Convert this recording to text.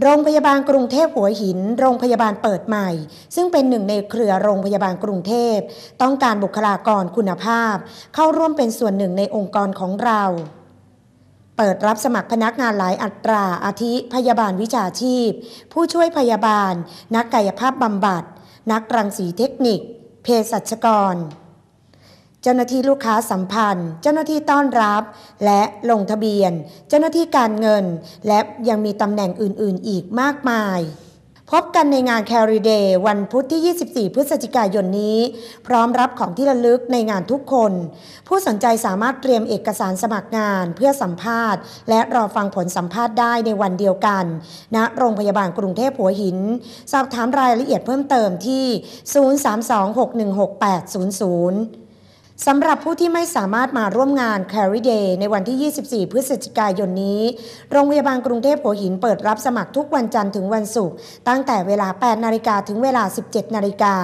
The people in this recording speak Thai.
โรงพยาบาลกรุงเทพหัวหิน โรงพยาบาลเปิดใหม่ ซึ่งเป็นหนึ่งในเครือโรงพยาบาลกรุงเทพ ต้องการบุคลากรคุณภาพ เข้าร่วมเป็นส่วนหนึ่งในองค์กรของเรา เปิดรับสมัครพนักงานหลายอัตรา อาทิ พยาบาลวิชาชีพ ผู้ช่วยพยาบาล นักกายภาพบำบัด นักรังสีเทคนิค เภสัชกร เจ้าหน้าที่ลูกค้าสัมพันธ์ เจ้าหน้าที่ต้อนรับ และลงทะเบียน เจ้าหน้าที่การเงิน และยังมีตำแหน่งอื่น ๆ อีกมากมาย พบกันในงาน Carry Day วันพุธที่ 24 พฤศจิกายนนี้ พร้อมรับของที่ระลึกในงานทุกคน ผู้สนใจสามารถเตรียมเอกสารสมัครงานเพื่อสัมภาษณ์ และรอฟังผลสัมภาษณ์ได้ในวันเดียวกันณโรงพยาบาลกรุงเทพหัวหิน สอบถามรายละเอียดเพิ่มเติมที่ 032616800 สำหรับผู้ที่ไม่สามารถมาร่วมงาน Carry Day ในวันที่ 24 พฤศจิกายนนี้ โรงพยาบาลกรุงเทพหัวหินเปิดรับสมัครทุกวันจันทร์ถึงวันศุกร์ตั้งแต่เวลา 8 นาฬิกาถึงเวลา 17 นาฬิกา